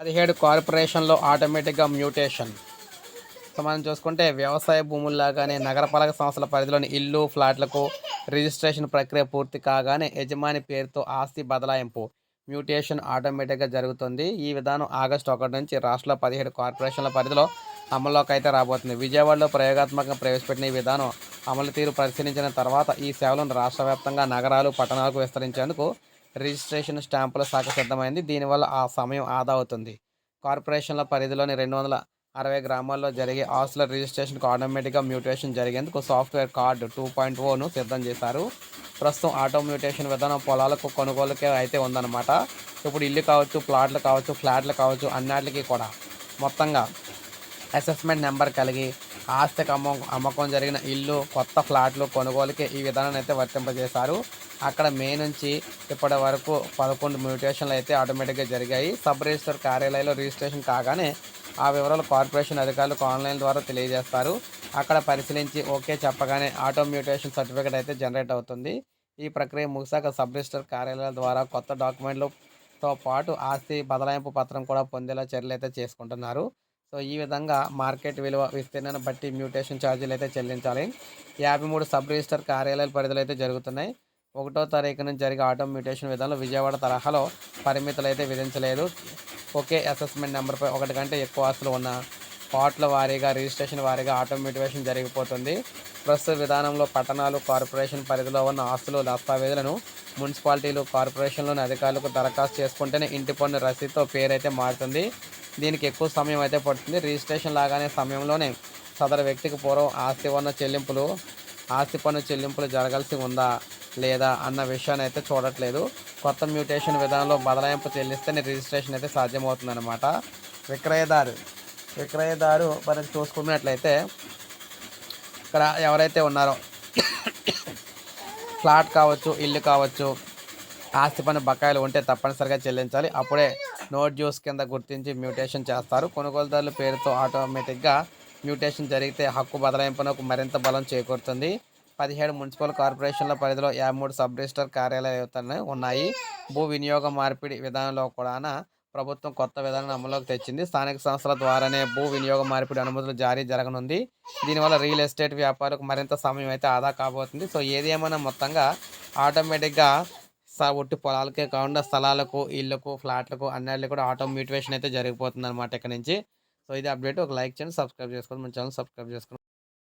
పదిహేడు కార్పొరేషన్లో ఆటోమేటిక్గా మ్యూటేషన్. సో మనం చూసుకుంటే వ్యవసాయ భూముల్లాగానే నగరపాలక సంస్థల పరిధిలోని ఇల్లు ఫ్లాట్లకు రిజిస్ట్రేషన్ ప్రక్రియ పూర్తి కాగానే యజమాని పేరుతో ఆస్తి బదలాయింపు మ్యూటేషన్ ఆటోమేటిక్గా జరుగుతుంది. ఈ విధానం ఆగస్టు ఒకటి నుంచి రాష్ట్రంలో పదిహేడు కార్పొరేషన్ల పరిధిలో అమల్లోకి అయితే రాబోతుంది. విజయవాడలో ప్రయోగాత్మకంగా ప్రవేశపెట్టిన ఈ విధానం అమలు తీరు పరిశీలించిన తర్వాత ఈ సేవలను రాష్ట్ర వ్యాప్తంగా నగరాలు పట్టణాలకు విస్తరించేందుకు రిజిస్ట్రేషన్ స్టాంపుల శాఖ సిద్ధమైంది. దీనివల్ల ఆ సమయం ఆదా అవుతుంది. కార్పొరేషన్ల పరిధిలోని రెండు వందల అరవై గ్రామాల్లో జరిగే ఆస్తుల రిజిస్ట్రేషన్కు ఆటోమేటిక్గా mutation జరిగేందుకు software card two point o సిద్ధం చేశారు. ప్రస్తుతం ఆటో మ్యూటేషన్ విధానం పొలాలకు కొనుగోలుకే అయితే ఉందన్నమాట. ఇప్పుడు ఇల్లు కావచ్చు ప్లాట్లు కావచ్చు ఫ్లాట్లు కావచ్చు అన్నిటికీ కూడా మొత్తంగా అసెస్మెంట్ నెంబర్ కలిగి ఆస్తికి అమ్మ అమ్మకం జరిగిన ఇల్లు కొత్త ఫ్లాట్లు కొనుగోలుకి ఈ విధానాన్ని అయితే వర్తింపజేశారు. అక్కడ మే నుంచి ఇప్పటి వరకు పదకొండు మ్యూటేషన్లు అయితే ఆటోమేటిక్గా జరిగాయి. సబ్ రిజిస్టర్ కార్యాలయంలో రిజిస్ట్రేషన్ కాగానే ఆ వివరాలు కార్పొరేషన్ అధికారులకు ఆన్లైన్ ద్వారా తెలియజేస్తారు. అక్కడ పరిశీలించి ఓకే చెప్పగానే ఆటో మ్యూటేషన్ సర్టిఫికేట్ అయితే జనరేట్ అవుతుంది. ఈ ప్రక్రియ ముగిసాక సబ్ రిజిస్టర్ కార్యాలయాల ద్వారా కొత్త డాక్యుమెంట్లతో పాటు ఆస్తి బదలాయింపు పత్రం కూడా పొందేలా చర్యలు అయితే చేసుకుంటున్నారు. సో ఈ విధంగా మార్కెట్ విలువ విస్తీర్ణాన్ని బట్టి మ్యూటేషన్ ఛార్జీలు అయితే చెల్లించాలి. యాభై మూడు సబ్ రిజిస్టర్ కార్యాలయాల పరిధిలో అయితే జరుగుతున్నాయి. ఒకటో తారీఖు నుంచి జరిగే ఆటో మ్యూటేషన్ విధానంలో విజయవాడ తరహాలో పరిమితులు అయితే విధించలేదు. ఒకే అసెస్మెంట్ నెంబర్పై ఒకటి కంటే ఎక్కువ ఆస్తులు ఉన్న పాట్ల వారీగా రిజిస్ట్రేషన్ వారీగా ఆటో జరిగిపోతుంది. ప్రస్తుత విధానంలో పట్టణాలు కార్పొరేషన్ పరిధిలో ఉన్న ఆస్తులు దస్తావేజులను మున్సిపాలిటీలు కార్పొరేషన్లోని అధికారులకు దరఖాస్తు చేసుకుంటేనే ఇంటి పన్ను రసీదుతో పేరైతే మారుతుంది. దీనికి ఎక్కువ సమయం అయితే పడుతుంది. రిజిస్ట్రేషన్ లాగానే సమయంలోనే సదరు వ్యక్తికి పూర్వం ఆస్తి ఉన్న చెల్లింపులు ఆస్తి పన్ను చెల్లింపులు జరగాల్సి ఉందా లేదా అన్న విషయాన్ని అయితే చూడట్లేదు. కొత్త మ్యూటేషన్ విధానంలో బదలాయింపు చెల్లిస్తేనే రిజిస్ట్రేషన్ అయితే సాధ్యమవుతుందన్నమాట. విక్రయదారు విక్రయదారు మనం చూసుకున్నట్లయితే ఇక్కడ ఎవరైతే ఉన్నారో ఫ్లాట్ కావచ్చు ఇల్లు కావచ్చు ఆస్తి పన్ను బకాయిలు ఉంటే తప్పనిసరిగా చెల్లించాలి. అప్పుడే నోట్ జ్యూస్ కింద గుర్తించి మ్యూటేషన్ చేస్తారు. కొనుగోలుదారుల పేరుతో ఆటోమేటిక్గా మ్యూటేషన్ జరిగితే హక్కు బదలాయింపునకు మరింత బలం చేకూరుతుంది. పదిహేడు మున్సిపల్ కార్పొరేషన్ల పరిధిలో యాభై మూడు సబ్ రిజిస్టర్ కార్యాలయాలు ఉన్నాయి. భూ వినియోగ మార్పిడి విధానంలో కూడా ప్రభుత్వం కొత్త విధానాన్ని అమలులోకి తెచ్చింది. స్థానిక సంస్థల ద్వారానే భూ వినియోగ మార్పిడి అనుమతులు జారీ జరగనుంది. దీనివల్ల రియల్ ఎస్టేట్ వ్యాపారకు మరింత సమయం అయితే ఆదా కాబోతుంది. సో ఏది ఏమైనా మొత్తంగా ఆటోమేటిక్గా స ఒట్టి పొలాలకే కాకుండా స్థలాలకు ఇళ్ళకు ఫ్లాట్లకు అన్నిటికి కూడా ఆటో మ్యూటివేషన్ అయితే జరిగిపోతుంది అనమాట ఇక్కడ నుంచి. సో ఇది అప్డేట్. ఒక లైక్ చేయండి సబ్స్క్రైబ్ చేసుకోండి. మన ఛానల్ సబ్స్క్రైబ్ చేసుకోండి.